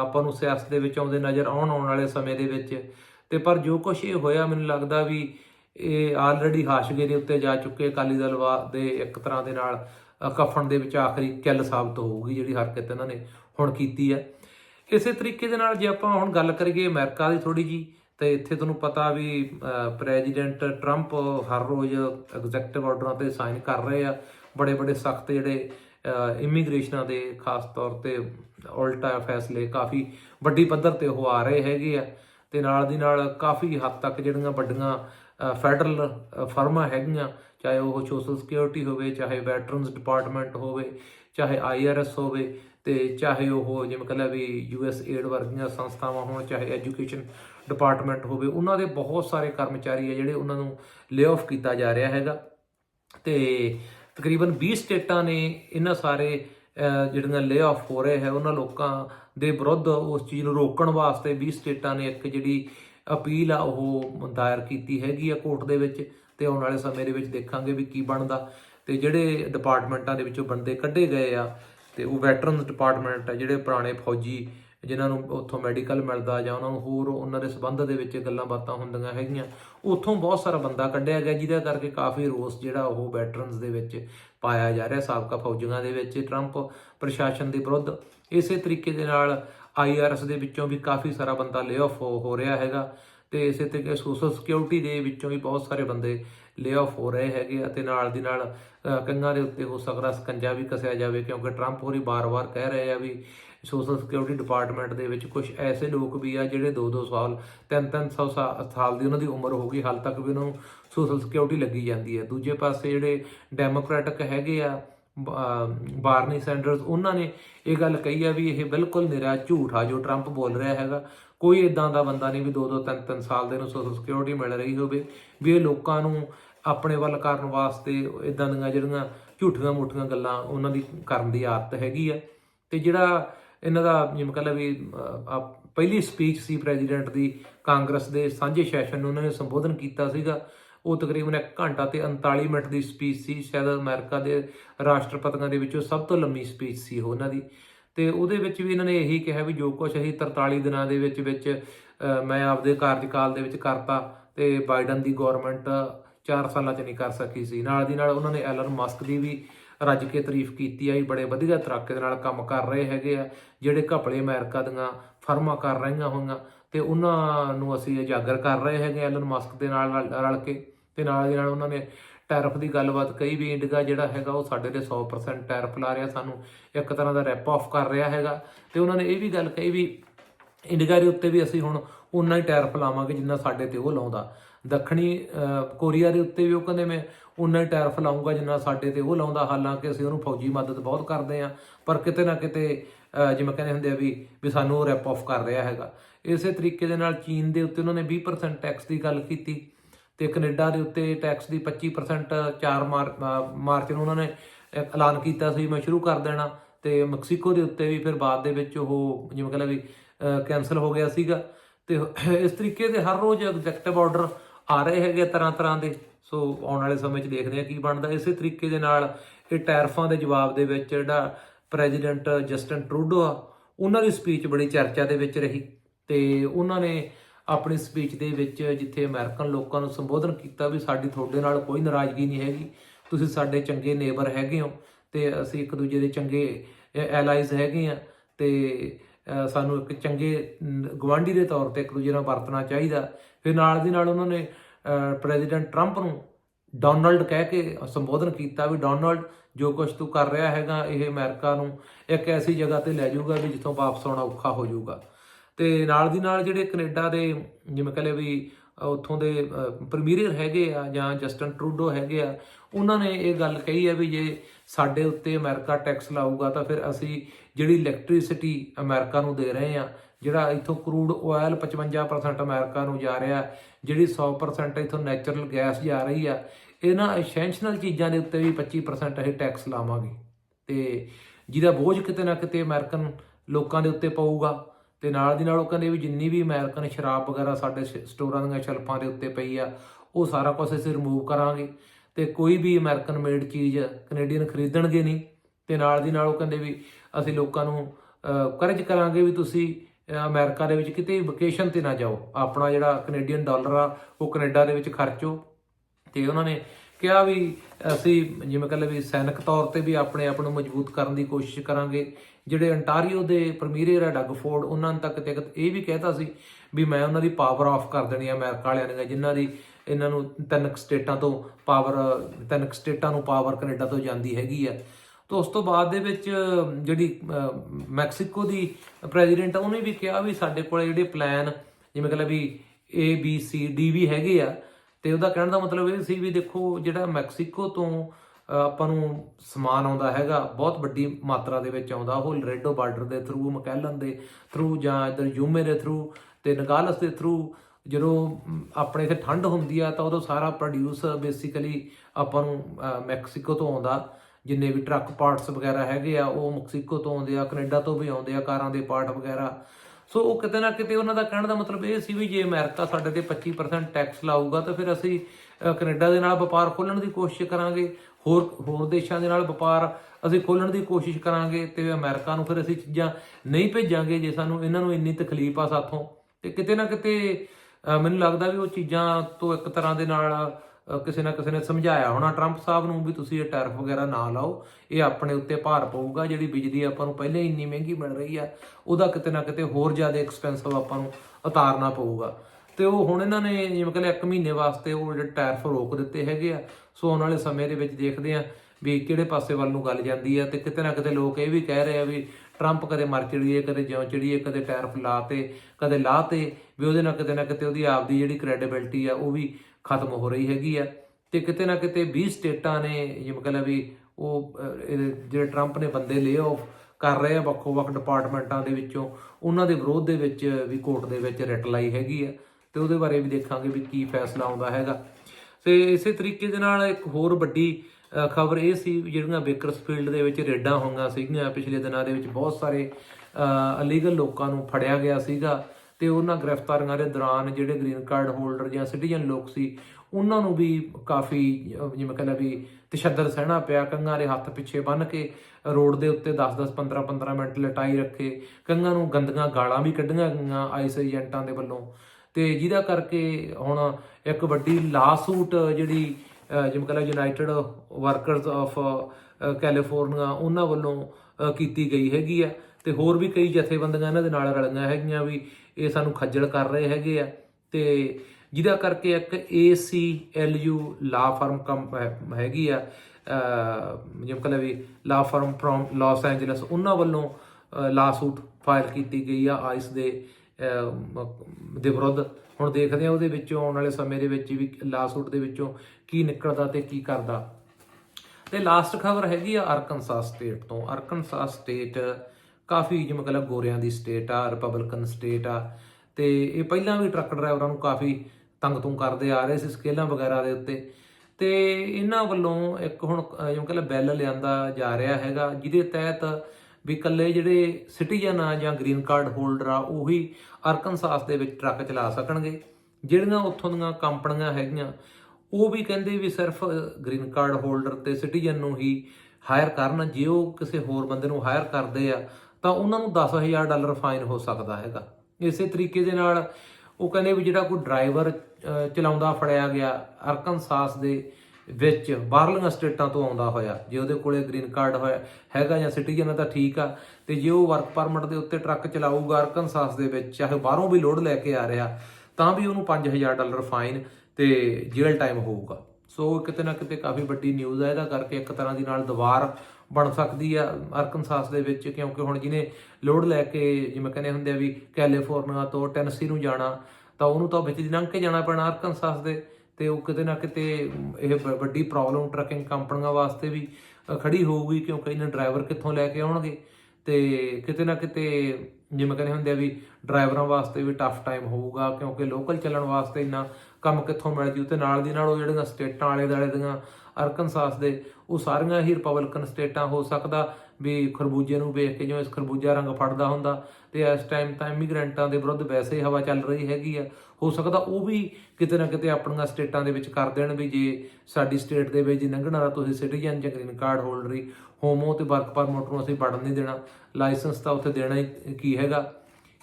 ਆਪਾਂ ਨੂੰ ਸਿਆਸਤ ਦੇ ਵਿੱਚ ਆਉਂਦੇ ਨਜ਼ਰ ਆਉਣ ਆਉਣ ਵਾਲੇ ਸਮੇਂ ਦੇ ਵਿੱਚ। ਤੇ ਪਰ ਜੋ ਕੁਝ ਇਹ ਹੋਇਆ, ਮੈਨੂੰ ਲੱਗਦਾ ਵੀ ਇਹ ਆਲਰੇਡੀ ਹਾਸ਼ਗੇ ਦੇ ਉੱਤੇ ਜਾ ਚੁੱਕੇ ਅਕਾਲੀ ਦਲ ਵਾ, ਦੇ ਇੱਕ ਤਰ੍ਹਾਂ ਦੇ ਨਾਲ। ਕਫਨ ਦੇ ਵਿੱਚ ਆਖਰੀ ਕਿੱਲ ਸਾਬਤ ਹੋਊਗੀ ਜਿਹੜੀ ਹਰਕਤ ਇਹਨਾਂ ਨੇ ਹੁਣ ਕੀਤੀ ਹੈ। ਇਸੇ ਤਰੀਕੇ ਦੇ ਨਾਲ ਜੇ ਆਪਾਂ ਹੁਣ ਗੱਲ ਕਰੀਏ ਅਮਰੀਕਾ ਦੀ ਥੋੜੀ ਜੀ ਤੇ ਇੱਥੇ ਤੁਹਾਨੂੰ ਪਤਾ ਵੀ ਪ੍ਰੈਜ਼ੀਡੈਂਟ ਟਰੰਪ ਹਰ ਰੋਜ਼ ਐਗਜ਼ੈਕਟਿਵ ਆਰਡਰਾਂ ਤੇ ਸਾਈਨ ਕਰ ਰਹੇ ਆ। ਬੜੇ ਬੜੇ ਸਖਤ ਜਿਹੜੇ ਇਮੀਗ੍ਰੇਸ਼ਨਾਂ ਦੇ ਖਾਸ ਤੌਰ ਤੇ ਉਲਟਾ ਫੈਸਲੇ ਕਾਫੀ ਵੱਡੀ ਪੱਧਰ ਤੇ ਉਹ ਆ ਰਹੇ ਹੈਗੇ ਆ। ਤੇ ਨਾਲ ਦੀ ਨਾਲ ਕਾਫੀ ਹੱਦ ਤੱਕ ਜਿਹੜੀਆਂ ਵੱਡੀਆਂ ਫੈਡਰਲ ਫਰਮਾਂ ਹੈਗੀਆਂ, ਚਾਹੇ ਉਹ ਸੋਸ਼ਲ ਸਿਕਿਉਰਿਟੀ ਹੋਵੇ, ਚਾਹੇ ਵੈਟਰਨਸ ਡਿਪਾਰਟਮੈਂਟ ਹੋਵੇ, ਚਾਹੇ ਆਈਆਰਐਸ ਹੋਵੇ, ਤੇ ਚਾਹੇ ਉਹ ਜਿਵੇਂ ਕਹਿੰਦਾ ਵੀ ਯੂਐਸ ਏਡ ਵਰਗੀਆਂ ਸੰਸਥਾਵਾਂ ਹੋਣ, ਚਾਹੇ ਐਜੂਕੇਸ਼ਨ ਡਿਪਾਰਟਮੈਂਟ ਹੋਵੇ, ਉਹਨਾਂ ਦੇ ਬਹੁਤ ਸਾਰੇ ਕਰਮਚਾਰੀ ਆ ਜਿਹੜੇ ਉਹਨਾਂ ਨੂੰ ਲੇ ਆਫ ਕੀਤਾ ਜਾ ਰਿਹਾ ਹੈਗਾ। ਤੇ ਤਕਰੀਬਨ 20 ਸਟੇਟਾਂ ਨੇ ਇਹਨਾਂ ਸਾਰੇ ਜਿਹੜੀਆਂ ਲੇ ਆਫ ਹੋ ਰਹੇ ਹੈ, ਉਹਨਾਂ ਲੋਕਾਂ ਦੇ ਵਿਰੁੱਧ ਉਸ ਚੀਜ਼ ਨੂੰ ਰੋਕਣ ਵਾਸਤੇ 20 ਸਟੇਟਾਂ ਨੇ ਇੱਕ ਜਿਹੜੀ ਅਪੀਲ ਆ ਉਹ ਦਾਇਰ ਕੀਤੀ ਹੈਗੀ ਆ ਕੋਰਟ ਦੇ ਵਿੱਚ ਤੇ ਆਉਣ ਵਾਲੇ ਸਮੇਂ ਦੇ ਵਿੱਚ ਦੇਖਾਂਗੇ ਵੀ ਕੀ ਬਣਦਾ। ਤੇ ਜਿਹੜੇ ਡਿਪਾਰਟਮੈਂਟਾਂ ਦੇ ਵਿੱਚੋਂ ਬੰਦੇ ਕੱਢੇ ਗਏ ਆ ਤੇ ਉਹ ਵੈਟਰਨਸ ਡਿਪਾਰਟਮੈਂਟ ਆ ਜਿਹੜੇ ਪੁਰਾਣੇ ਫੌਜੀ ਜਿਨ੍ਹਾਂ ਨੂੰ ਉੱਥੋਂ ਮੈਡੀਕਲ ਮਿਲਦਾ ਜਾਂ ਉਹਨਾਂ ਨੂੰ ਹੋਰ ਉਹਨਾਂ ਦੇ ਸਬੰਧ ਦੇ ਵਿੱਚ ਗੱਲਾਂ ਬਾਤਾਂ ਹੁੰਦੀਆਂ ਹੈਗੀਆਂ, ਉੱਥੋਂ ਬਹੁਤ ਸਾਰਾ ਬੰਦਾ ਕੱਢਿਆ ਗਿਆ ਜਿਹਦਾ ਕਰਕੇ ਕਾਫੀ ਰੋਸ ਜਿਹੜਾ ਉਹ ਵੈਟਰਨਸ ਦੇ ਵਿੱਚ ਪਾਇਆ ਜਾ ਰਿਹਾ, ਸਾਬਕਾ ਫੌਜੀਆਂ ਦੇ ਵਿੱਚ ਟਰੰਪ ਪ੍ਰਸ਼ਾਸਨ ਦੇ ਵਿਰੁੱਧ। ਇਸੇ ਤਰੀਕੇ ਦੇ ਨਾਲ ਆਈਆਰਐਸ ਦੇ ਵਿੱਚੋਂ ਵੀ ਕਾਫੀ ਸਾਰਾ ਬੰਦਾ ਲੇ ਆਫ ਹੋ ਰਿਹਾ ਹੈਗਾ ਤੇ ਇਸੇ ਤਰੀਕੇ ਸੋਸ਼ਲ ਸਿਕਿਉਰਿਟੀ ਦੇ ਵਿੱਚੋਂ ਵੀ ਬਹੁਤ ਸਾਰੇ ਬੰਦੇ ਲੇ ਆਫ ਹੋ ਰਹੇ ਹੈਗੇ ਅਤੇ ਨਾਲ ਦੀ ਨਾਲ ਅਹ, ਦੇ ਉੱਤੇ ਹੋ ਸਕਦਾ ਸਕੰਜਾ ਵੀ ਕਸਿਆ ਜਾਵੇ ਕਿਉਂਕਿ ਟਰੰਪ ਹੋਰੀ ਬਾਰ-ਬਾਰ ਕਹਿ ਰਹੇ ਆ ਵੀ ਸੋਸ਼ਲ ਸਿਕਿਉਰਿਟੀ ਡਿਪਾਰਟਮੈਂਟ ਦੇ ਵਿੱਚ ਕੁਝ ਐਸੇ ਲੋਕ ਵੀ ਆ ਜਿਹੜੇ 2-2 ਸਾਲ 3-300 ਸਾਲ ਦੀ ਉਹਨਾਂ ਦੀ ਉਮਰ ਹੋ ਗਈ ਹਾਲ ਤੱਕ ਵੀ ਉਹਨਾਂ ਨੂੰ ਸੋਸ਼ਲ ਸਿਕਿਉਰਿਟੀ ਲੱਗੀ ਜਾਂਦੀ ਹੈ। ਦੂਜੇ ਪਾਸੇ ਜਿਹੜੇ ਡੈਮੋਕ੍ਰੈਟਿਕ ਹੈਗੇ ਆ ਬਾਰਨੀ ਸੈਂਡਰਸ ਉਹਨਾਂ ਨੇ ਇਹ ਗੱਲ ਕਹੀ ਆ ਵੀ ਇਹ ਬਿਲਕੁਲ ਨਿਰਾ ਝੂਠ ਆ ਜੋ ਟਰੰਪ ਬੋਲ ਰਿਹਾ ਹੈਗਾ। ਕੋਈ ਇਦਾਂ ਦਾ ਬੰਦਾ ਨਹੀਂ ਵੀ 2-2 3-3 ਸਾਲ ਦੇ ਨੂੰ ਸੋਸ਼ਲ ਸਿਕਿਉਰਿਟੀ ਮਿਲ ਰਹੀ ਹੋਵੇ, ਵੀ ਇਹ ਲੋਕਾਂ ਨੂੰ ਆਪਣੇ ਵੱਲ ਕਰਨ ਵਾਸਤੇ ਇਦਾਂ ਦੀਆਂ ਜਿਹੜੀਆਂ ਝੂਠੀਆਂ ਮੋਠੀਆਂ ਗੱਲਾਂ ਉਹਨਾਂ ਦੀ ਕਰਨ ਦੀ ਆਦਤ ਹੈਗੀ ਆ। ਤੇ ਜਿਹੜਾ ਇਹਨਾਂ ਦਾ ਜਿਵੇਂ ਕਹਿੰਦਾ ਵੀ ਪਹਿਲੀ ਸਪੀਚ ਸੀ ਪ੍ਰੈਜ਼ੀਡੈਂਟ ਦੀ, ਕਾਂਗਰਸ ਦੇ ਸਾਂਝੇ ਸੈਸ਼ਨ ਨੂੰ ਉਹਨਾਂ ਨੇ ਸੰਬੋਧਨ ਕੀਤਾ ਸੀਗਾ। ਉਹ ਤਕਰੀਬਨ 1 ਘੰਟਾ ਤੇ 39 ਮਿੰਟ ਦੀ ਸਪੀਚ ਸੀ, ਸ਼ਾਇਦ ਅਮਰੀਕਾ ਦੇ ਰਾਸ਼ਟਰਪਤੀਆਂ ਦੇ ਵਿੱਚੋਂ ਸਭ ਤੋਂ ਲੰਮੀ ਸਪੀਚ ਸੀ ਉਹ ਉਹਨਾਂ ਦੀ। ਤੇ ਉਹਦੇ ਵਿੱਚ ਵੀ ਇਹਨਾਂ ਨੇ ਇਹੀ ਕਿਹਾ ਵੀ ਜੋ ਕੁਝ ਅਸੀਂ 43 ਦਿਨਾਂ ਦੇ ਵਿੱਚ ਵਿੱਚ ਮੈਂ ਆਪਦੇ ਕਾਰਜਕਾਲ ਦੇ ਵਿੱਚ ਕਰਤਾ ਤੇ ਬਾਈਡਨ ਦੀ ਗਵਰਨਮੈਂਟ 4 ਸਾਲਾਂ ਚ ਨਹੀਂ ਕਰ ਸਕੀ ਸੀ। ਨਾਲ ਦੀ ਨਾਲ ਉਹਨਾਂ ਨੇ ਐਲਨ ਮਸਕ ਦੀ ਵੀ ਰੱਜ ਕੇ ਤਾਰੀਫ ਕੀਤੀ ਆ ਵੀ ਬੜੇ ਵਧੀਆ ਤਰੀਕੇ ਦੇ ਨਾਲ ਕੰਮ ਕਰ ਰਹੇ ਹੈਗੇ ਆ, ਜਿਹੜੇ ਘਪਲੇ ਅਮਰੀਕਾ ਦੀਆਂ ਫਰਮਾਂ ਕਰ ਰਹੀਆਂ ਹੋਈਆਂ। ਤੇ ਉਹਨਾਂ ਨੂੰ ਅਸੀਂ ਉਜਾਗਰ ਕਰ ਰਹੇ ਹੈਗੇ ਐਲਨ ਮਸਕ ਦੇ ਨਾਲ ਰਲ- ਰਲ ਕੇ ਤੇ ਨਾਲ ਦੀ ਨਾਲ ਉਹਨਾਂ ਨੇ ਟੈਰਫ ਦੀ ਗੱਲਬਾਤ ਕਹੀ ਵੀ ਇੰਡੀਆ ਜਿਹੜਾ ਹੈਗਾ ਉਹ ਸਾਡੇ ਤੇ 100% ਟੈਰਫ ਲਾ ਰਿਹਾ, ਸਾਨੂੰ ਇੱਕ ਤਰ੍ਹਾਂ ਦਾ ਰੈਪ ਆਫ ਕਰ ਰਿਹਾ ਹੈਗਾ। ਤੇ ਉਹਨਾਂ ਨੇ ਇਹ ਵੀ ਗੱਲ ਕਹੀ ਵੀ ਇੰਡੀਆ ਦੇ ਉੱਤੇ ਵੀ ਅਸੀਂ ਹੁਣ ਉਨਾ ਹੀ ਟੈਰਫ ਲਾਵਾਂਗੇ ਜਿੰਨਾ ਸਾਡੇ ਤੇ ਉਹ ਲਾਉਂਦਾ। ਦੱਖਣੀ ਕੋਰੀਆ ਦੇ ਉੱਤੇ ਵੀ ਉਹ ਕਹਿੰਦੇ ਮੈਂ ਉਨਾ ਹੀ ਟੈਰਫ ਲਾਉਂਗਾ ਜਿੰਨਾ ਸਾਡੇ ਤੇ ਉਹ ਲਾਉਂਦਾ। ਹਾਲਾਂਕਿ ਅਸੀਂ ਉਹਨੂੰ ਫੌਜੀ ਮਦਦ ਬਹੁਤ ਕਰਦੇ ਆ ਪਰ ਕਿਤੇ ਨਾ ਕਿਤੇ ਜਿਵੇਂ ਕਹਿੰਦੇ ਹੁੰਦੇ ਆ ਵੀ ਵੀ ਸਾਨੂੰ ਉਹ ਰੈਪ ਆਫ ਕਰ ਰਿਹਾ ਹੈਗਾ। ਇਸੇ ਤਰੀਕੇ ਦੇ ਨਾਲ ਚੀਨ ਦੇ ਉੱਤੇ ਉਹਨਾਂ ਨੇ 20% ਟੈਕਸ ਦੀ ਗੱਲ ਕੀਤੀ ਤੇ ਕੈਨੇਡਾ ਦੇ ਉੱਤੇ ਟੈਕਸ ਦੀ 25% 4 ਮਾਰ- ਮਾਰਚ ਨੂੰ ਉਹਨਾਂ ਨੇ ਐਲਾਨ ਕੀਤਾ ਸੀ, ਮੈਂ ਸ਼ੁਰੂ ਕਰ ਦੇਣਾ। ਤੇ ਮੈਕਸੀਕੋ ਦੇ ਉੱਤੇ ਵੀ ਫਿਰ ਬਾਅਦ ਦੇ ਵਿੱਚ ਉਹ ਜਿਵੇਂ ਕਹਿੰਦਾ ਵੀ ਕੈਨਸਲ ਹੋ ਗਿਆ ਸੀਗਾ। ਤੇ ਇਸ ਤਰੀਕੇ ਦੇ ਹਰ ਰੋਜ਼ ਐਗਜ਼ੈਕਟਿਵ ਆਰਡਰ ਆ ਰਹੇ ਹੈਗੇ ਤਰ੍ਹਾਂ ਤਰ੍ਹਾਂ ਦੇ। ਸੋ ਆਉਣ ਵਾਲੇ ਸਮੇਂ 'ਚ ਦੇਖਦੇ ਆ ਕੀ ਬਣਦਾ। ਇਸੇ ਤਰੀਕੇ ਦੇ ਨਾਲ ਇਹ ਟੈਰਫਾਂ ਦੇ ਜਵਾਬ ਦੇ ਵਿੱਚ ਜਿਹੜਾ ਪ੍ਰੈਜ਼ੀਡੈਂਟ ਜਸਟਨ ਟਰੂਡੋ ਆ, ਉਹਨਾਂ ਦੀ ਸਪੀਚ ਬੜੀ ਚਰਚਾ ਦੇ ਵਿੱਚ ਰਹੀ ਤੇ ਉਹਨਾਂ ਨੇ ਆਪਣੀ ਸਪੀਚ ਦੇ ਵਿੱਚ ਜਿੱਥੇ ਅਮਰੀਕਨ ਲੋਕਾਂ ਨੂੰ ਸੰਬੋਧਨ ਕੀਤਾ ਵੀ ਸਾਡੀ ਤੁਹਾਡੇ ਨਾਲ ਕੋਈ ਨਾਰਾਜ਼ਗੀ ਨਹੀਂ ਹੈਗੀ, ਤੁਸੀਂ ਸਾਡੇ ਚੰਗੇ ਨੇਬਰ ਹੈਗੇ ਹੋ ਤੇ ਅਸੀਂ ਇੱਕ ਦੂਜੇ ਦੇ ਚੰਗੇ ਐਲਾਈਜ਼ ਹੈਗੇ ਆ ਤੇ ਸਾਨੂੰ ਇੱਕ ਚੰਗੇ ਗਵਾਂਢੀ ਦੇ ਤੌਰ ਤੇ ਇੱਕ ਦੂਜੇ ਨਾਲ ਵਰਤਣਾ ਚਾਹੀਦਾ। ਫਿਰ ਨਾਲ ਦੀ ਨਾਲ ਉਹਨਾਂ ਨੇ ਪ੍ਰੈਜ਼ੀਡੈਂਟ ਟਰੰਪ ਨੂੰ ਡੋਨਲਡ ਕਹਿ ਕੇ ਸੰਬੋਧਨ ਕੀਤਾ ਵੀ ਡੋਨਲਡ, ਜੋ ਕੁਝ ਤੂੰ ਕਰ ਰਿਹਾ ਹੈਗਾ ਇਹ ਅਮਰੀਕਾ ਨੂੰ ਇੱਕ ਐਸੀ ਜਗ੍ਹਾ ਤੇ ਲੈ ਜਾਊਗਾ ਵੀ ਜਿੱਥੋਂ ਵਾਪਸ ਆਉਣਾ ਔਖਾ ਹੋ ਜਾਊਗਾ। ਤੇ ਨਾਲ ਦੀ ਨਾਲ ਜਿਹੜੇ ਕੈਨੇਡਾ ਦੇ ਜਿਵੇਂ ਕਹਲੇ ਵੀ ਉੱਥੋਂ ਦੇ ਪ੍ਰੀਮੀਅਰ ਹੈਗੇ ਆ ਜਾਂ ਜਸਟਨ ਟਰੂਡੋ ਹੈਗੇ ਆ, ਉਹਨਾਂ ਨੇ ਇਹ ਗੱਲ ਕਹੀ ਹੈ ਵੀ ਜੇ ਸਾਡੇ ਉੱਤੇ ਅਮਰੀਕਾ ਟੈਕਸ ਲਾਊਗਾ ਤਾਂ ਫਿਰ ਅਸੀਂ ਜਿਹੜੀ ਇਲੈਕਟ੍ਰਿਸਿਟੀ ਅਮਰੀਕਾ ਨੂੰ ਦੇ ਰਹੇ ਆ ਜਿਹੜਾ ਇਥੋਂ ਕਰੂਡ ਆਇਲ 55% ਅਮਰੀਕਾ ਨੂੰ ਜਾ ਰਿਹਾ, ਜਿਹੜੀ 100% ਇਥੋਂ ਨੈਚੁਰਲ ਗੈਸ ਜਾ ਰਹੀ ਆ, ਇਹਨਾਂ ਐਸੈਂਸ਼ੀਅਲ ਚੀਜ਼ਾਂ ਦੇ ਉੱਤੇ ਵੀ 25% ਇਹ ਟੈਕਸ ਲਾਵਾਂਗੇ। ਤੇ ਜਿਹਦਾ ਬੋਝ ਕਿਤੇ ਨਾ ਕਿਤੇ ਅਮਰੀਕਨ ਲੋਕਾਂ ਦੇ ਉੱਤੇ ਪਊਗਾ, ਤੇ ਨਾਲ ਦੀ ਨਾਲ ਉਹ ਕਹਿੰਦੇ ਵੀ ਜਿੰਨੀ ਵੀ ਅਮਰੀਕਨ ਸ਼ਰਾਬ ਵਗੈਰਾ ਸਾਡੇ ਸ਼- ਸਟੋਰਾਂ ਦੀਆਂ ਸ਼ੈਲਫਾਂ ਦੇ ਉੱਤੇ ਪਈ ਆ, ਉਹ ਸਾਰਾ ਕੁਝ ਅਸੀਂ ਰਿਮੂਵ ਕਰਾਂਗੇ। ਤੇ ਕੋਈ ਵੀ ਅਮਰੀਕਨ ਮੇਡ ਚੀਜ਼ ਕੈਨੇਡੀਅਨ ਖਰੀਦਣਗੇ ਨਹੀਂ, ਤੇ ਨਾਲ ਦੀ ਨਾਲ ਉਹ ਕਹਿੰਦੇ ਵੀ ਅਸੀਂ ਲੋਕਾਂ ਨੂੰ ਕਰਜ ਕਰਾਂਗੇ ਵੀ ਤੁਸੀਂ ਅਮਰੀਕਾ ਦੇ ਵਿੱਚ ਕਿਤੇ ਵਕੇਸ਼ਨ ਤੇ ਨਾ ਜਾਓ। ਆਪਣਾ ਜਿਹੜਾ ਕੈਨੇਡੀਅਨ ਡਾਲਰ ਆ, ਉਹ ਕੈਨੇਡਾ ਦੇ ਵਿੱਚ ਖਰਚੋ। ਤੇ ਉਹਨਾਂ ਨੇ ਕਿਹਾ ਵੀ ਅਸੀਂ ਜਿਵੇਂ ਕਹਿੰਦੇ ਵੀ ਸੈਨਿਕ ਤੌਰ ਤੇ ਵੀ ਆਪਣੇ ਆਪ ਨੂੰ ਮਜ਼ਬੂਤ ਕਰਨ ਦੀ ਕੋਸ਼ਿਸ਼ ਕਰਾਂਗੇ। ਜਿਹੜੇ ਅੰਟਾਰੀਓ ਦੇ ਪ੍ਰਮੀਰੀਅਰ ਹੈ ਡੱਗਫੋਰਡ ਉਹਨਾਂ ਨੇ ਤੱਕ ਤੇ ਇਹ ਵੀ ਕਹਿਤਾ ਸੀ ਵੀ ਮੈਂ ਉਹਨਾਂ ਦੀ ਪਾਵਰ ਆਫ ਕਰ ਦੇਣੀ ਹੈ ਅਮਰੀਕਾ ਵਾਲਿਆਂ ਨੇ ਜਿਨ੍ਹਾਂ ਦੀ ਇਹਨਾਂ ਨੂੰ ਤਿੰਨ ਕੁ ਸਟੇਟਾਂ ਤੋਂ ਪਾਵਰ ਤਿੰਨ ਕੁ ਸਟੇਟਾਂ ਨੂੰ ਪਾਵਰ ਕੈਨੇਡਾ ਤੋਂ ਜਾਂਦੀ ਹੈਗੀ ਆ। ਤਾਂ ਉਸ ਤੋਂ ਬਾਅਦ ਦੇ ਵਿੱਚ ਜਿਹੜੀ ਮੈਕਸੀਕੋ ਦੀ ਪ੍ਰੈਜ਼ੀਡੈਂਟ ਆ, ਉਹਨੇ ਵੀ ਕਿਹਾ ਵੀ ਸਾਡੇ ਕੋਲ ਜਿਹੜੇ ਪਲਾਨ, ਜਿਵੇਂ ਕਹਿੰਦਾ ਵੀ ਏ ਬੀ ਸੀ ਡੀ ਵੀ ਹੈਗੇ ਆ, ਤੇ ਉਹਦਾ ਕਹਿਣ ਦਾ ਮਤਲਬ ਇਹ ਸੀ ਵੀ ਦੇਖੋ ਜਿਹੜਾ ਮੈਕਸੀਕੋ ਤੋਂ ਆਪਾਂ ਨੂੰ ਸਮਾਨ ਆਉਂਦਾ ਹੈਗਾ, ਬਹੁਤ ਵੱਡੀ ਮਾਤਰਾ ਦੇ ਵਿੱਚ ਆਉਂਦਾ, ਉਹ ਲਰੇਡੋ ਬਾਰਡਰ ਦੇ ਥਰੂ ਮਕੈਲਨ ਦੇ ਥਰੂ ਜਾਂ ਇਧਰ ਯੂਮੇ ਦੇ ਥਰੂ ਤੇ ਨਗਾਲਸ ਦੇ ਥਰੂ ਜਦੋਂ ਆਪਣੇ ਇੱਥੇ ਠੰਡ ਹੁੰਦੀ ਆ, ਤਾਂ ਉਦੋਂ ਸਾਰਾ ਪ੍ਰੋਡਿਊਸ ਬੇਸਿਕਲੀ ਆਪਾਂ ਨੂੰ ਮੈਕਸੀਕੋ ਤੋਂ ਆਉਂਦਾ। ਜਿੰਨੇ ਵੀ ਟਰੱਕ ਪਾਰਟਸ ਵਗੈਰਾ ਹੈਗੇ ਆ ਉਹ ਮੈਕਸੀਕੋ ਤੋਂ ਆਉਂਦੇ ਆ ਕੈਨੇਡਾ ਤੋਂ ਵੀ ਆਉਂਦੇ ਆ ਕਾਰਾਂ ਦੇ ਪਾਰਟ ਵਗੈਰਾ। ਸੋ ਉਹ ਕਿਤੇ ਨਾ ਕਿਤੇ ਉਹਨਾਂ ਦਾ ਕਹਿਣ ਦਾ ਮਤਲਬ ਇਹ ਸੀ ਵੀ ਜੇ ਅਮਰੀਕਾ ਸਾਡੇ ਤੇ 25% ਟੈਕਸ ਲਾਊਗਾ ਤਾਂ ਫਿਰ ਅਸੀਂ ਅਹ, ਕੈਨੇਡਾ ਦੇ ਨਾਲ ਵਪਾਰ ਖੋਲਣ ਦੀ ਕੋਸ਼ਿਸ਼ ਕਰਾਂਗੇ। ਹੋਰ ਹੋਰ ਦੇਸ਼ਾਂ ਦੇ ਨਾਲ ਵਪਾਰ ਅਸੀਂ ਖੋਲਣ ਦੀ ਕੋਸ਼ਿਸ਼ ਕਰਾਂਗੇ ਤੇ ਅਮਰੀਕਾ ਨੂੰ ਫਿਰ ਅਸੀਂ ਚੀਜ਼ਾਂ ਨਹੀਂ ਭੇਜਾਂਗੇ ਜੇ ਸਾਨੂੰ ਇਹਨਾਂ ਨੂੰ ਇੰਨੀ ਤਕਲੀਫ ਆ ਸਾਥੋਂ। ਤੇ ਕਿਤੇ ਨਾ ਕਿਤੇ ਮੈਨੂੰ ਲੱਗਦਾ ਵੀ ਉਹ ਚੀਜ਼ਾਂ ਤੋਂ ਇੱਕ ਤਰ੍ਹਾਂ ਦੇ ਨਾਲ ਕਿਸੇ ਨਾ ਕਿਸੇ ਨੇ ਸਮਝਾਇਆ ਹੋਣਾ ਟਰੰਪ ਸਾਹਿਬ ਨੂੰ ਵੀ ਤੁਸੀਂ ਇਹ ਟੈਰਫ ਵਗੈਰਾ ਨਾ ਲਾਓ, ਇਹ ਆਪਣੇ ਉੱਤੇ ਭਾਰ ਪਊਗਾ, ਜਿਹੜੀ ਬਿਜਲੀ ਆਪਾਂ ਨੂੰ ਪਹਿਲੇ ਇੰਨੀ ਮਹਿੰਗੀ ਮਿਲ ਰਹੀ ਆ, ਉਹਦਾ ਕਿਤੇ ਨਾ ਕਿਤੇ ਹੋਰ ਜ਼ਿਆਦਾ ਐਕਸਪੈਂਸਿਵ ਆਪਾਂ ਨੂੰ ਉਤਾਰਨਾ ਪਊਗਾ। ਤੇ ਉਹ ਹੁਣ ਇਹਨਾਂ ਨੇ ਜਿਵੇਂ ਕਹਿੰਦੇ ਇੱਕ ਮਹੀਨੇ ਵਾਸਤੇ ਉਹ ਜਿਹੜੇ ਟੈਰਫ ਰੋਕ ਦਿੱਤੇ ਹੈਗੇ ਆ। ਸੋ ਆਉਣ ਵਾਲੇ ਸਮੇਂ ਦੇ ਵਿੱਚ ਦੇਖਦੇ ਆ ਵੀ ਕਿਹੜੇ ਪਾਸੇ ਵੱਲ ਨੂੰ ਗੱਲ ਜਾਂਦੀ ਆ, ਤੇ ਕਿਤੇ ਨਾ ਕਿਤੇ ਲੋਕ ਇਹ ਵੀ ਕਹਿ ਰਹੇ ਆ ਵੀ ਟਰੰਪ ਕਦੇ ਮਰ ਚੜੀਏ ਕਦੇ ਜਿਉਂ ਚੜੀਏ ਕਦੇ ਟੈਰਫ ਲਾਤੇ, ਕਦੇ ਲਾਤੇ, ਵੀ ਉਹਦੇ ਨਾਲ ਕਿਤੇ ਨਾ ਕਿਤੇ ਉਹਦੀ ਆਪਦੀ ਜਿਹੜੀ ਕ੍ਰੈਡੀਬਿਲਟੀ ਆ, ਉਹ ਵੀ ਖਤਮ ਹੋ ਰਹੀ ਹੈਗੀ ਆ ਤੇ ਕਿਤੇ ਨਾ ਕਿਤੇ 20 ਸਟੇਟਾਂ ਨੇ, ਜਿਵੇਂ ਕਹਿੰਦਾ ਵੀ ਉਹ ਜਿਹੜੇ ਟਰੰਪ ਨੇ ਬੰਦੇ ਲੇ ਆਫ ਕਰ ਰਹੇ ਆ ਵੱਖੋ ਵੱਖ ਡਿਪਾਰਟਮੈਂਟਾਂ ਦੇ ਵਿੱਚੋਂ, ਉਹਨਾਂ ਦੇ ਵਿਰੋਧ ਦੇ ਵਿੱਚ ਵੀ ਕੋਰਟ ਦੇ ਵਿੱਚ ਰਿਟ ਲਾਈ ਹੈਗੀ ਆ ਤੇ ਉਹਦੇ ਬਾਰੇ ਵੀ ਦੇਖਾਂਗੇ ਵੀ ਕੀ ਫੈਸਲਾ ਆਉਂਦਾ ਹੈਗਾ। ਤੇ ਇਸੇ ਤਰੀਕੇ ਦੇ ਨਾਲ ਇੱਕ ਹੋਰ ਵੱਡੀ ਖਬਰ ਇਹ ਸੀ ਵੀ ਜਿਹੜੀਆਂ ਬੇਕਰਸਫੀਲਡ ਦੇ ਵਿੱਚ ਰੇਡਾਂ ਹੋਈਆਂ ਸੀਗੀਆਂ, ਪਿਛਲੇ ਦਿਨਾਂ ਦੇ ਵਿੱਚ ਬਹੁਤ ਸਾਰੇ ਅਲੀਗਲ ਲੋਕਾਂ ਨੂੰ ਫੜਿਆ ਗਿਆ ਸੀਗਾ। ਤੇ ਉਹਨਾਂ ਗ੍ਰਿਫਤਾਰੀਆਂ ਦੇ ਦੌਰਾਨ ਜਿਹੜੇ ਗ੍ਰੀਨ ਕਾਰਡ ਹੋਲਡਰ ਜਾਂ ਸਿਟੀਜ਼ਨ ਲੋਕ ਸੀ ਉਹਨਾਂ ਨੂੰ ਵੀ ਕਾਫੀ ਅਹ, ਜਿਵੇਂ ਕਹਿੰਦਾ ਵੀ ਤਸ਼ੱਦਦ ਸਹਿਣਾ ਪਿਆ ਕੰਗਾਂ ਦੇ ਹੱਥ ਪਿੱਛੇ ਬੰਨ ਕੇ ਰੋਡ ਦੇ ਉੱਤੇ 10-10 15-15 ਮਿੰਟ ਲਟਾਈ ਰੱਖੇ ਕੰਗਾਂ ਨੂੰ ਗੰਦੀਆਂ ਗਾਲਾਂ ਵੀ ਕੱਢੀਆਂ ਗਈਆਂ ਆਈਸ ਏਜੰਟਾਂ ਦੇ ਵੱਲੋਂ। ਤੇ ਜਿਹਦਾ ਕਰਕੇ ਹੁਣ ਇੱਕ ਵੱਡੀ ਲਾਸੂਟ ਜਿਹੜੀ ਅਹ, ਜਿਵੇਂ ਕਹਿੰਦਾ ਯੂਨਾਈਟਿਡ ਵਰਕਰਸ ਆਫ ਕੈਲੀਫੋਰਨੀਆ ਉਹਨਾਂ ਵੱਲੋਂ ਕੀਤੀ ਗਈ ਹੈਗੀ ਆ। ਤੇ ਹੋਰ ਵੀ ਕਈ ਜਥੇਬੰਦੀਆਂ ਇਹਨਾਂ ਦੇ ਨਾਲ ਰਲੀਆਂ ਹੈਗੀਆਂ ਵੀ ਇਹ ਸਾਨੂੰ ਖੱਜਲ ਕਰ ਰਹੇ ਹੈਗੇ ਆ। ਤੇ ਜਿਹਦਾ ਕਰਕੇ ਇੱਕ ACLU ਲਾ ਫਰਮ ਕੰਪ ਹੈਗੀ ਆ ਜਿਵੇਂ ਕਹਿੰਦਾ ਵੀ ਲਾ ਫਰਮ ਫਰਮ ਲਾਸ ਐਂਜਲਸ ਉਹਨਾਂ ਵੱਲੋਂ ਲਾ ਸੂਟ ਫਾਈਲ ਕੀਤੀ ਗਈ ਆ ਆਈਸ ਦੇ ਦੇ ਵਿਰੁੱਧ। ਹੁਣ ਦੇਖਦੇ ਆ ਉਹਦੇ ਵਿੱਚੋਂ ਆਉਣ ਵਾਲੇ ਸਮੇਂ ਦੇ ਵਿੱਚ ਵੀ ਲਾ ਸੂਟ ਦੇ ਵਿੱਚੋਂ ਕੀ ਨਿਕਲਦਾ ਤੇ ਕੀ ਕਰਦਾ। ਤੇ ਲਾਸਟ ਖਬਰ ਹੈਗੀ ਆ ਅਰਕਨਸਾਸ ਸਟੇਟ ਤੋਂ। ਅਰਕਨਸਾਸ ਸਟੇਟ ਕਾਫੀ ਜਿਵੇਂ ਕਹਿੰਦਾ ਗੋਰਿਆਂ ਦੀ ਸਟੇਟ ਆ ਰਿਪਬਲਿਕਨ ਸਟੇਟ ਆ, ਤੇ ਇਹ ਪਹਿਲਾਂ ਵੀ ਟਰੱਕ ਡਰਾਈਵਰਾਂ ਨੂੰ ਕਾਫੀ ਤੰਗ ਤੁੰਗ ਕਰਦੇ ਆ ਰਹੇ ਸੀ ਸਕੇਲਾਂ ਵਗੈਰਾ ਦੇ ਉੱਤੇ। ਤੇ ਇਹਨਾਂ ਵੱਲੋਂ ਇੱਕ ਹੁਣ ਜਿਵੇਂ ਕਹਿੰਦਾ ਬਿੱਲ ਲਿਆਂਦਾ ਜਾ ਰਿਹਾ ਹੈਗਾ, ਜਿਹਦੇ ਤਹਿਤ ਵੀ ਇਕੱਲੇ ਜਿਹੜੇ ਸਿਟੀਜ਼ਨ ਆ ਜਾਂ ਗ੍ਰੀਨ ਕਾਰਡ ਹੋਲਡਰ ਆ, ਉਹੀ ਅਰਕਨਸਾਸ ਦੇ ਵਿੱਚ ਟਰੱਕ ਚਲਾ ਸਕਣਗੇ। ਜਿਹੜੀਆਂ ਉੱਥੋਂ ਦੀਆਂ ਕੰਪਨੀਆਂ ਹੈਗੀਆਂ, ਉਹ ਵੀ ਕਹਿੰਦੇ ਵੀ ਸਿਰਫ ਗ੍ਰੀਨ ਕਾਰਡ ਹੋਲਡਰ ਤੇ ਸਿਟੀਜ਼ਨ ਨੂੰ ਹੀ ਹਾਇਰ ਕਰਨ, ਜੇ ਉਹ ਕਿਸੇ ਹੋਰ ਬੰਦੇ ਨੂੰ ਹਾਇਰ ਕਰਦੇ ਆ ਤਾਂ ਉਹਨਾਂ ਨੂੰ 10000 ਡਾਲਰ ਫਾਈਨ ਹੋ ਸਕਦਾ ਹੈਗਾ। ਇਸੇ ਤਰੀਕੇ ਦੇ ਨਾਲ ਉਹ ਕਹਿੰਦੇ ਵੀ ਜਿਹੜਾ ਕੋਈ ਡਰਾਈਵਰ ਚਲਾਉਂਦਾ ਫੜਿਆ ਗਿਆ, ਅਰਕਨਸਾਸ ਦੇ ਵਿੱਚ ਬਾਹਰਲੀਆਂ ਸਟੇਟਾਂ ਤੋਂ ਆਉਂਦਾ ਹੋਇਆ, ਜੇ ਉਹਦੇ ਕੋਲੇ ਗ੍ਰੀਨ ਕਾਰਡ ਹੋਇਆ, ਹੈਗਾ ਜਾਂ ਸਿਟੀਜ਼ਨ ਹੈ ਤਾਂ ਠੀਕ ਆ, ਤੇ ਜੇ ਉਹ ਵਰਕ ਪਰਮਿਟ ਦੇ ਉੱਤੇ ਟਰੱਕ ਚਲਾਊਗਾ ਅਰਕਨਸਾਸ ਦੇ ਵਿੱਚ, ਚਾਹੇ ਬਾਹਰੋਂ ਵੀ ਲੋਡ ਲੈ ਕੇ ਆ ਰਿਹਾ, ਤਾਂ ਵੀ ਉਹਨੂੰ 5000 ਡਾਲਰ ਫਾਈਨ ਤੇ ਜੇਲ੍ਹ ਟਾਈਮ ਹੋਊਗਾ। ਸੋ ਕਿਤੇ ਨਾ ਕਿਤੇ ਕਾਫੀ ਵੱਡੀ ਨਿਊਜ਼ ਆ, ਇਹਦਾ ਕਰਕੇ ਇੱਕ ਤਰ੍ਹਾਂ ਦੀ ਨਾਲ ਦੀਵਾਰ ਬਣ ਸਕਦੀ ਆ ਅਰਕਨਸਾਸ ਦੇ ਵਿੱਚ ਕਿਉਂਕਿ ਹੁਣ ਜਿਹਨੇ ਲੋਡ ਲੈ ਕੇ ਜਿਵੇਂ ਕਹਿੰਦੇ ਹੁੰਦੇ ਆ ਵੀ ਕੈਲੀਫੋਰਨੀਆ ਤੋਂ ਟੈਨਸੀ ਨੂੰ ਜਾਣਾ ਤਾਂ ਉਹਨੂੰ ਤਾਂ ਵਿੱਚ ਦੀ ਲੰਘ ਕੇ ਜਾਣਾ ਪੈਣਾ ਅਰਕਨਸਾਸ ਦੇ ਤੇ ਉਹ ਕਿਤੇ ਨਾ ਕਿਤੇ ਇਹ ਵੱਡੀ ਪ੍ਰੋਬਲਮ ਟਰੱਕਿੰਗ ਕੰਪਨੀਆਂ ਵਾਸਤੇ ਵੀ ਅ, ਖੜੀ ਹੋਊਗੀ ਕਿਉਂਕਿ ਇਹਨਾਂ ਡਰਾਈਵਰ ਕਿੱਥੋਂ ਲੈ ਕੇ ਆਉਣਗੇ। ਤੇ ਕਿਤੇ ਨਾ ਕਿਤੇ ਜਿਵੇਂ ਕਹਿੰਦੇ ਹੁੰਦੇ ਆ ਵੀ ਡਰਾਈਵਰਾਂ ਵਾਸਤੇ ਵੀ ਟਫ ਟਾਈਮ ਹੋਊਗਾ ਕਿਉਂਕਿ ਲੋਕਲ ਚੱਲਣ ਵਾਸਤੇ ਇੰਨਾ ਕੰਮ ਕਿੱਥੋਂ ਮਿਲ ਜੂ ਤੇ ਨਾਲ ਦੀ ਨਾਲ ਉਹ ਜਿਹੜੀਆਂ ਸਟੇਟਾਂ ਵਾਲੇ ਦਾਲੇ ਦੀਆਂ ਅਰਕਨਸਾਸ ਦੇ, ਉਹ ਸਾਰੀਆਂ ਹੀ ਰਿਪਬਲਿਕਨ ਸਟੇਟਾਂ ਹੋ ਸਕਦਾ ਵੀ ਖਰਬੂਜੇ ਨੂੰ ਵੇਖ ਕੇ ਜਿਵੇਂ ਇਸ ਖਰਬੂਜਾ ਰੰਗ ਫੜਦਾ ਹੁੰਦਾ ਤੇ ਇਸ ਟਾਈਮ ਤਾਂ ਇਮੀਗ੍ਰੈਂਟਾਂ ਦੇ ਵਿਰੁੱਧ ਵੈਸੇ ਹੀ ਹਵਾ ਚੱਲ ਰਹੀ ਹੈਗੀ ਆ। ਹੋ ਸਕਦਾ ਉਹ ਵੀ ਕਿਤੇ ਨਾ ਕਿਤੇ ਆਪਣੀਆਂ ਸਟੇਟਾਂ ਦੇ ਵਿੱਚ ਕਰ ਦੇਣ ਵੀ ਜੇ ਸਾਡੀ ਸਟੇਟ ਦੇ ਵਿੱਚ ਲੰਘਣ ਵਾਲਾ ਤੁਸੀਂ ਸਿਟੀਜ਼ਨ ਜਾਂ ਗ੍ਰੀਨ ਕਾਰਡ ਹੋਲਡਰੀ ਹੋਮੋ ਤੇ ਵਰਕ ਪਰਮਿਟ ਨੂੰ ਅਸੀਂ ਵੜਨ ਨਹੀਂ ਦੇਣਾ। ਲਾਇਸੈਂਸ ਤਾਂ ਉੱਥੇ ਦੇਣਾ ਹੀ ਕੀ ਹੈਗਾ।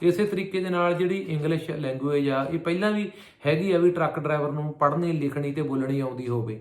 ਇਸੇ ਤਰੀਕੇ ਦੇ ਨਾਲ ਜਿਹੜੀ ਇੰਗਲਿਸ਼ ਲੈਂਗੁਏਜ ਆ, ਇਹ ਪਹਿਲਾਂ ਵੀ ਹੈਗੀ ਆ ਵੀ ਟਰੱਕ ਡਰਾਈਵਰ ਨੂੰ ਪੜ੍ਹਨੀ ਲਿਖਣੀ ਤੇ ਬੋਲਣੀ ਆਉਂਦੀ ਹੋਵੇ।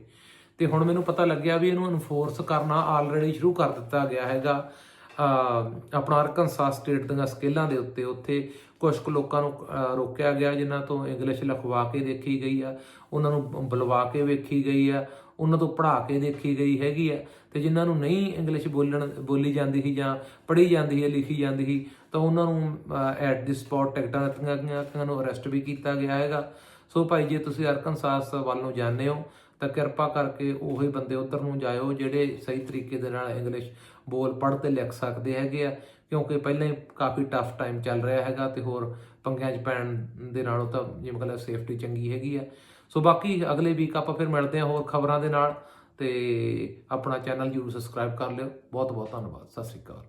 ਤੇ ਹੁਣ ਮੈਨੂੰ ਪਤਾ ਲੱਗਿਆ ਵੀ ਇਹਨੂੰ ਇਨਫੋਰਸ ਕਰਨਾ ਆਲਰੇਡੀ ਸ਼ੁਰੂ ਕਰ ਦਿੱਤਾ ਗਿਆ ਹੈਗਾ। ਅਹ ਆਪਣਾ ਅਰਕਨਸਾਸ ਸਟੇਟ ਦੀਆਂ ਸਕੇਲਾਂ ਦੇ ਉੱਤੇ ਉੱਥੇ ਕੁਝ ਕੁ ਲੋਕਾਂ ਨੂੰ ਰੋਕਿਆ ਗਿਆ, ਜਿਨ੍ਹਾਂ ਤੋਂ ਇੰਗਲਿਸ਼ ਲਿਖਵਾ ਕੇ ਦੇਖੀ ਗਈ ਆ, ਉਹਨਾਂ ਨੂੰ ਬੁਲਵਾ ਕੇ ਵੇਖੀ ਗਈ ਆ, ਉਹਨਾਂ ਤੋਂ ਪੜ੍ਹਾ ਕੇ ਦੇਖੀ ਗਈ ਹੈਗੀ ਆ। ਤੇ ਜਿਨ੍ਹਾਂ ਨੂੰ ਨਹੀਂ ਇੰਗਲਿਸ਼ ਬੋਲਣ, ਬੋਲੀ ਜਾਂਦੀ ਸੀ ਜਾਂ ਪੜ੍ਹੀ ਜਾਂਦੀ ਹੈ, ਲਿਖੀ ਜਾਂਦੀ ਸੀ, ਤਾਂ ਉਹਨਾਂ ਨੂੰ ਐਟ ਦੀ ਸਪੌਟ ਟਿਕਟਾਂ ਦਿੱਤੀਆਂ ਗਈਆਂ ਉਹਨਾਂ ਨੂੰ ਅਰੈਸਟ ਵੀ ਕੀਤਾ ਗਿਆ ਹੈਗਾ। ਸੋ ਭਾਈ, ਜੇ ਤੁਸੀਂ ਅਰਕਨਸਾਸ ਵੱਲ ਨੂੰ ਜਾਂਦੇ ਹੋ ਤਾਂ ਕਿਰਪਾ ਕਰਕੇ ਉਹੀ ਬੰਦੇ ਉਧਰ ਨੂੰ ਜਾਇਓ ਜਿਹੜੇ ਸਹੀ ਤਰੀਕੇ ਦੇ ਨਾਲ ਇੰਗਲਿਸ਼ ਬੋਲ ਪੜ੍ਹ ਤੇ ਲਿਖ ਸਕਦੇ ਹੈਗੇ ਆ, ਕਿਉਂਕਿ ਪਹਿਲਾਂ ਹੀ ਕਾਫੀ ਟਫ ਟਾਈਮ ਚੱਲ ਰਿਹਾ ਹੈਗਾ ਤੇ ਹੋਰ ਪੰਗਿਆਂ 'ਚ ਪੈਣ ਦੇ ਨਾਲੋਂ ਤਾਂ ਜਿਵੇਂ ਕਹਿੰਦਾ ਸੇਫਟੀ ਚੰਗੀ ਹੈਗੀ ਆ। ਸੋ ਬਾਕੀ ਅਗਲੇ ਵੀਕ ਆਪਾਂ ਫਿਰ ਮਿਲਦੇ ਹਾਂ ਹੋਰ ਖਬਰਾਂ ਦੇ ਨਾਲ ਤੇ ਆਪਣਾ ਚੈਨਲ ਜਰੂਰ ਸਬਸਕ੍ਰਾਈਬ ਕਰ ਲਿਓ। ਬਹੁਤ ਬਹੁਤ ਧੰਨਵਾਦ। ਸਤਿ ਸ਼੍ਰੀ ਅਕਾਲ।